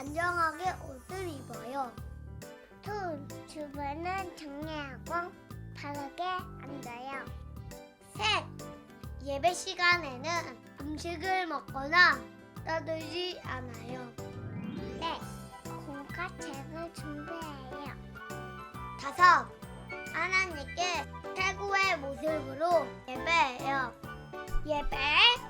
단정하게 옷을 입어요. 둘, 주변은 정리하고 바르게 앉아요. 셋, 예배 시간에는 음식을 먹거나 떠들지 않아요. 넷, 공과 책을 준비해요. 다섯, 하나님께 최고의 모습으로 예배해요. 예배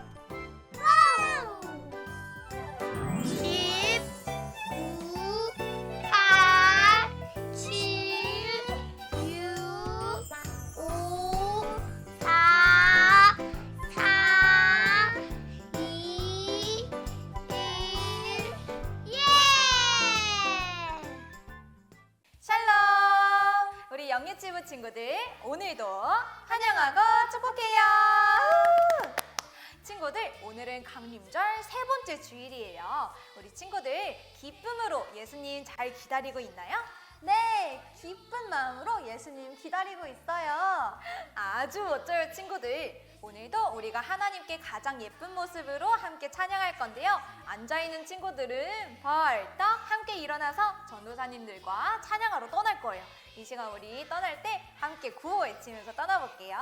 기다리고 있나요? 네, 기쁜 마음으로 예수님 기다리고 있어요. 아주 멋져요, 친구들. 오늘도 우리가 하나님께 가장 예쁜 모습으로 함께 찬양할 건데요. 앉아있는 친구들은 벌떡 함께 일어나서 전도사님들과 찬양하러 떠날 거예요. 이 시간 우리 떠날 때 함께 구호 외치면서 떠나볼게요.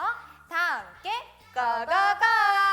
다 함께 고고고!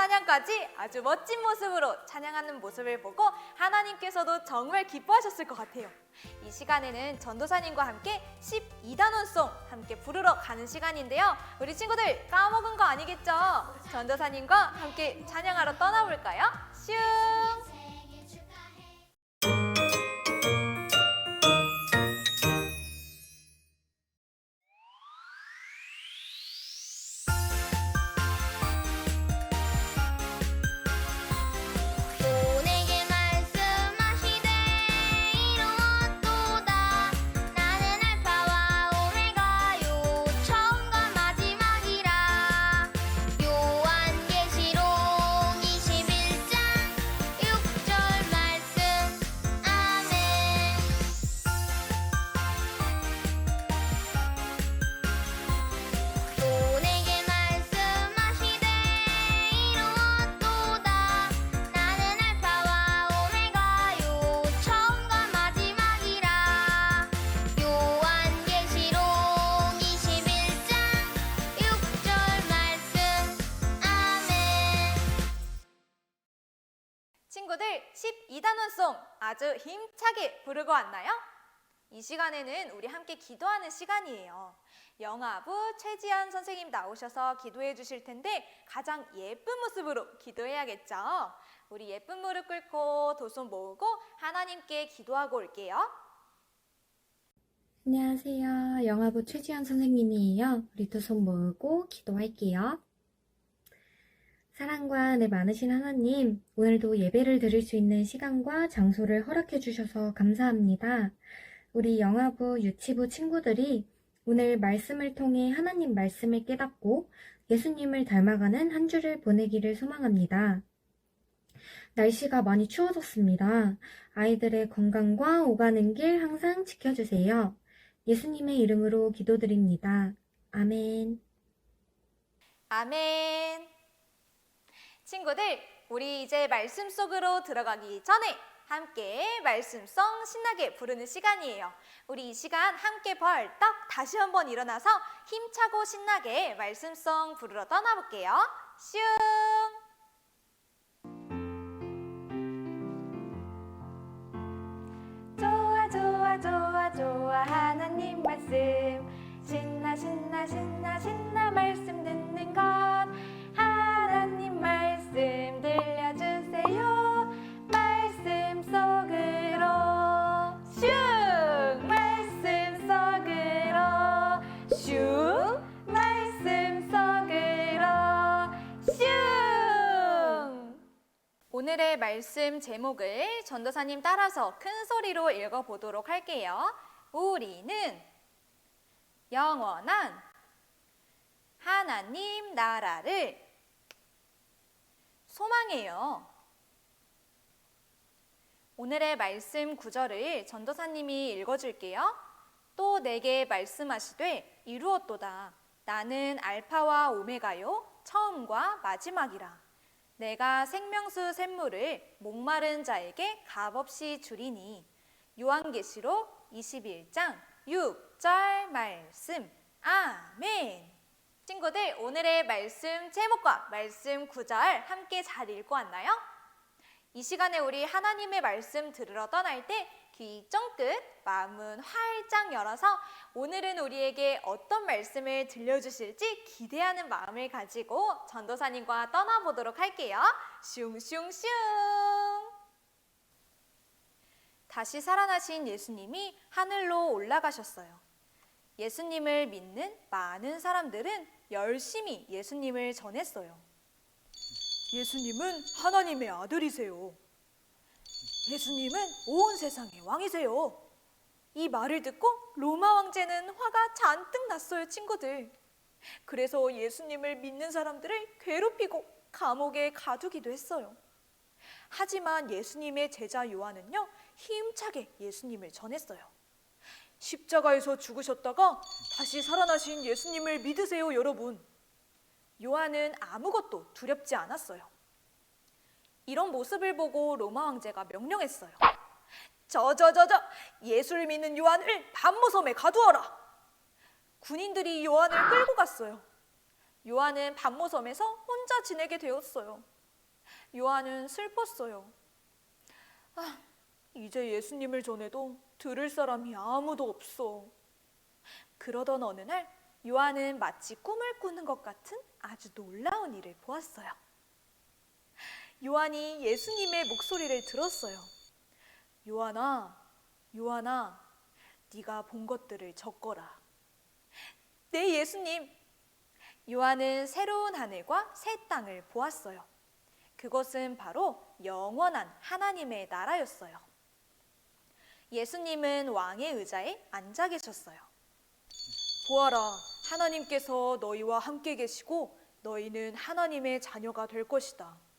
찬양까지 아주 멋진 모습으로 찬양하는 모습을 보고 하나님께서도 정말 기뻐하셨을 것 같아요. 이 시간에는 전도사님과 함께 12단원송 함께 부르러 가는 시간인데요. 우리 친구들 까먹은 거 아니겠죠? 전도사님과 함께 찬양하러 떠나볼까요? 슝! 아주 힘차게 부르고 왔나요? 이 시간에는 우리 함께 기도하는 시간이에요. 영아부 최지한 선생님 나오셔서 기도해 주실 텐데 가장 예쁜 모습으로 기도해야겠죠. 우리 예쁜 무릎 꿇고 두 손 모으고 하나님께 기도하고 올게요. 안녕하세요. 영화부 최지현 선생님이에요. 우리 두 손 모으고 기도할게요. 사랑과 은혜 많으신 하나님, 오늘도 예배를 드릴 수 있는 시간과 장소를 허락해 주셔서 감사합니다. 우리 영화부 유치부 친구들이 오늘 말씀을 통해 하나님 말씀을 깨닫고 예수님을 닮아가는 한 주를 보내기를 소망합니다. 날씨가 많이 추워졌습니다. 아이들의 건강과 오가는 길 항상 지켜주세요. 예수님의 이름으로 기도드립니다. 아멘. 아멘. 친구들, 우리 이제 말씀 속으로 들어가기 전에 함께 말씀성 신나게 부르는 시간이에요. 우리 이 시간 함께 벌떡 다시 한번 일어나서 힘차고 신나게 말씀성 부르러 떠나볼게요. 슝! 오늘의 말씀 제목을 전도사님 따라서 큰 소리로 읽어보도록 할게요. 우리는 영원한 하나님 나라를 소망해요. 오늘의 말씀 구절을 전도사님이 읽어줄게요. 또 내게 말씀하시되 이루었도다. 나는 알파와 오메가요, 처음과 마지막이라. 내가 생명수 샘물을 목마른 자에게 값없이 주리니. 요한계시록 21장 6절 말씀. 아멘. 친구들 오늘의 말씀 제목과 말씀 구절 함께 잘 읽고 왔나요? 이 시간에 우리 하나님의 말씀 들으러 떠날 때 귀 쫑긋 마음은 활짝 열어서 오늘은 우리에게 어떤 말씀을 들려주실지 기대하는 마음을 가지고 전도사님과 떠나보도록 할게요. 슝슝슝. 다시 살아나신 예수님이 하늘로 올라가셨어요. 예수님을 믿는 많은 사람들은 열심히 예수님을 전했어요. 예수님은 하나님의 아들이세요. 예수님은 온 세상의 왕이세요. 이 말을 듣고 로마 왕제는 화가 잔뜩 났어요, 친구들. 그래서 예수님을 믿는 사람들을 괴롭히고 감옥에 가두기도 했어요. 하지만 예수님의 제자 요한은요, 힘차게 예수님을 전했어요. 십자가에서 죽으셨다가 다시 살아나신 예수님을 믿으세요, 여러분. 요한은 아무것도 두렵지 않았어요. 이런 모습을 보고 로마 황제가 명령했어요. 저저저저 예수를 믿는 요한을 반모섬에 가두어라. 군인들이 요한을 끌고 갔어요. 요한은 반모섬에서 혼자 지내게 되었어요. 요한은 슬펐어요. 아, 이제 예수님을 전해도 들을 사람이 아무도 없어. 그러던 어느 날 요한은 마치 꿈을 꾸는 것 같은 아주 놀라운 일을 보았어요. 요한이 예수님의 목소리를 들었어요. 요한아, 요한아, 네가 본 것들을 적거라. 네, 예수님. 요한은 새로운 하늘과 새 땅을 보았어요. 그것은 바로 영원한 하나님의 나라였어요. 예수님은 왕의 의자에 앉아 계셨어요. 보아라, 하나님께서 너희와 함께 계시고 너희는 하나님의 자녀가 될 것이다.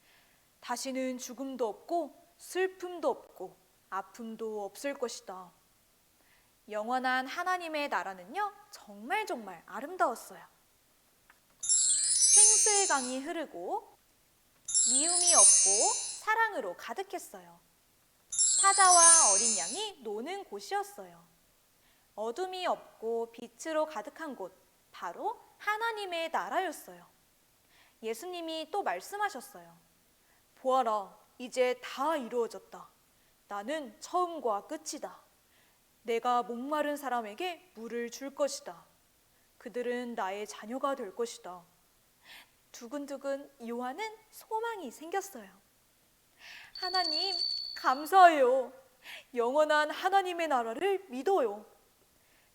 다시는 죽음도 없고 슬픔도 없고 아픔도 없을 것이다. 영원한 하나님의 나라는요, 정말 정말 아름다웠어요. 생수의 강이 흐르고 미움이 없고 사랑으로 가득했어요. 사자와 어린 양이 노는 곳이었어요. 어둠이 없고 빛으로 가득한 곳, 바로 하나님의 나라였어요. 예수님이 또 말씀하셨어요. 보아라, 이제 다 이루어졌다. 나는 처음과 끝이다. 내가 목마른 사람에게 물을 줄 것이다. 그들은 나의 자녀가 될 것이다. 두근두근 요한은 소망이 생겼어요. 하나님, 감사해요. 영원한 하나님의 나라를 믿어요.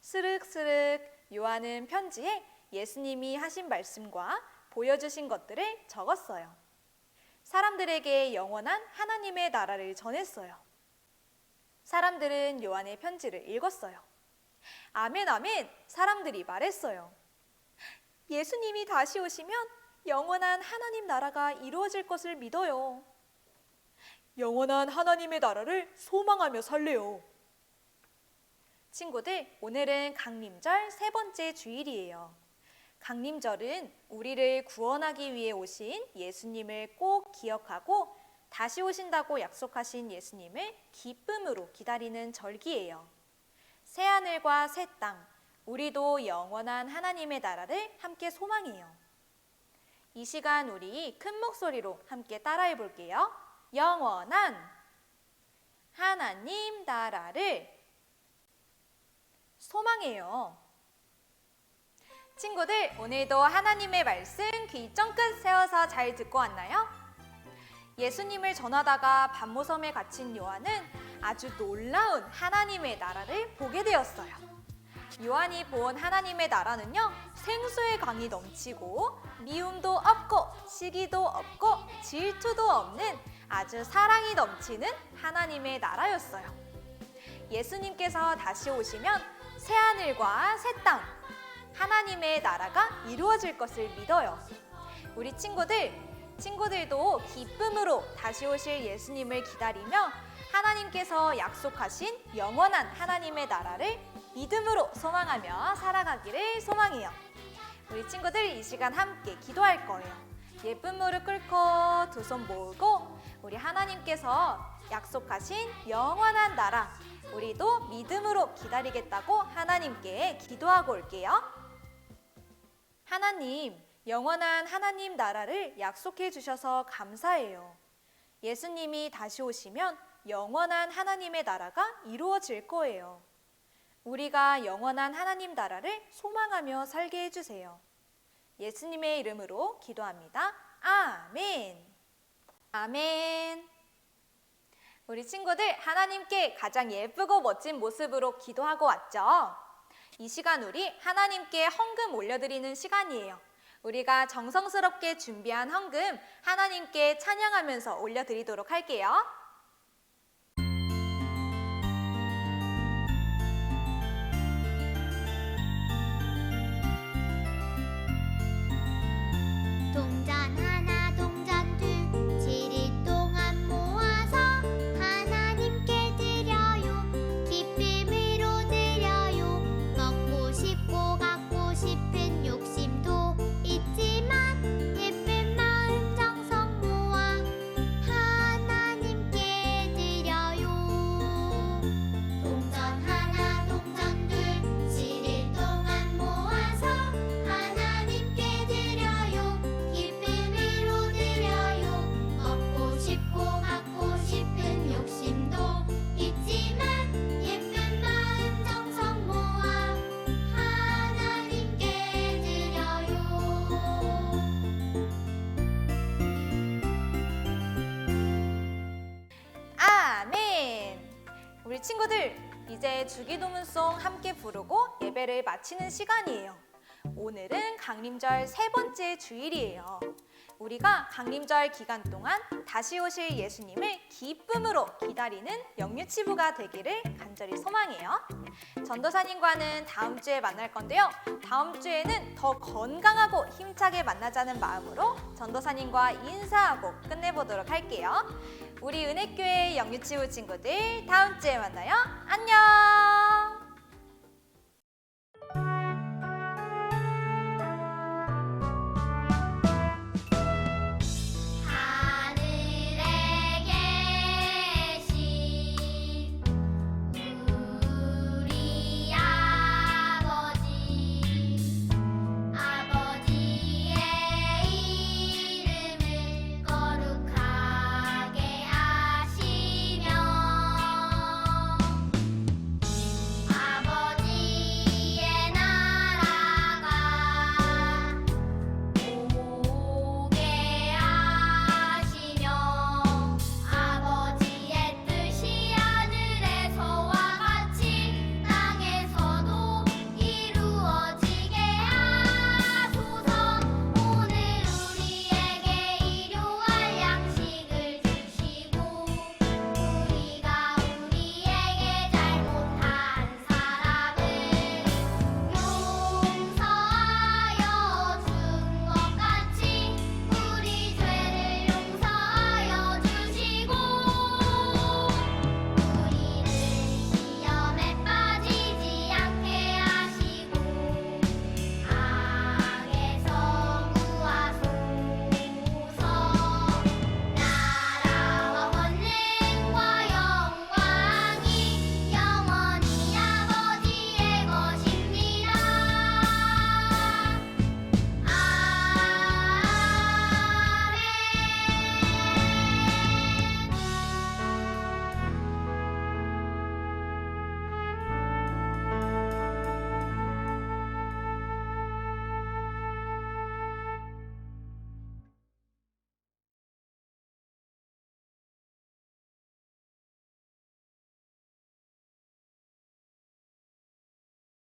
스륵스륵 요한은 편지에 예수님이 하신 말씀과 보여주신 것들을 적었어요. 사람들에게 영원한 하나님의 나라를 전했어요. 사람들은 요한의 편지를 읽었어요. 아멘, 아멘! 사람들이 말했어요. 예수님이 다시 오시면 영원한 하나님 나라가 이루어질 것을 믿어요. 영원한 하나님의 나라를 소망하며 살래요. 친구들, 오늘은 강림절 세 번째 주일이에요. 강림절은 우리를 구원하기 위해 오신 예수님을 꼭 기억하고 다시 오신다고 약속하신 예수님을 기쁨으로 기다리는 절기예요. 새 하늘과 새 땅, 우리도 영원한 하나님의 나라를 함께 소망해요. 이 시간 우리 큰 목소리로 함께 따라해 볼게요. 영원한 하나님 나라를 소망해요. 친구들, 오늘도 하나님의 말씀 귀 쫑긋 세워서 잘 듣고 왔나요? 예수님을 전하다가 반모섬에 갇힌 요한은 아주 놀라운 하나님의 나라를 보게 되었어요. 요한이 본 하나님의 나라는요, 생수의 강이 넘치고, 미움도 없고, 시기도 없고, 질투도 없는 아주 사랑이 넘치는 하나님의 나라였어요. 예수님께서 다시 오시면 새하늘과 새 땅, 하나님의 나라가 이루어질 것을 믿어요. 우리 친구들, 친구들도 기쁨으로 다시 오실 예수님을 기다리며 하나님께서 약속하신 영원한 하나님의 나라를 믿음으로 소망하며 살아가기를 소망해요. 우리 친구들 이 시간 함께 기도할 거예요. 예쁜 무릎 꿇고 두 손 모으고 우리 하나님께서 약속하신 영원한 나라 우리도 믿음으로 기다리겠다고 하나님께 기도하고 올게요. 하나님, 영원한 하나님 나라를 약속해 주셔서 감사해요. 예수님이 다시 오시면 영원한 하나님의 나라가 이루어질 거예요. 우리가 영원한 하나님 나라를 소망하며 살게 해주세요. 예수님의 이름으로 기도합니다. 아멘. 아멘. 우리 친구들 하나님께 가장 예쁘고 멋진 모습으로 기도하고 왔죠? 이 시간 우리 하나님께 헌금 올려드리는 시간이에요. 우리가 정성스럽게 준비한 헌금 하나님께 찬양하면서 올려드리도록 할게요. 주기도문송 함께 부르고 예배를 마치는 시간이에요. 오늘은 강림절 세 번째 주일이에요. 우리가 강림절 기간 동안 다시 오실 예수님을 기쁨으로 기다리는 영유치부가 되기를 간절히 소망해요. 전도사님과는 다음 주에 만날 건데요. 다음 주에는 더 건강하고 힘차게 만나자는 마음으로 전도사님과 인사하고 끝내보도록 할게요. 우리 은혜교회 영유치부 친구들 다음 주에 만나요. 안녕!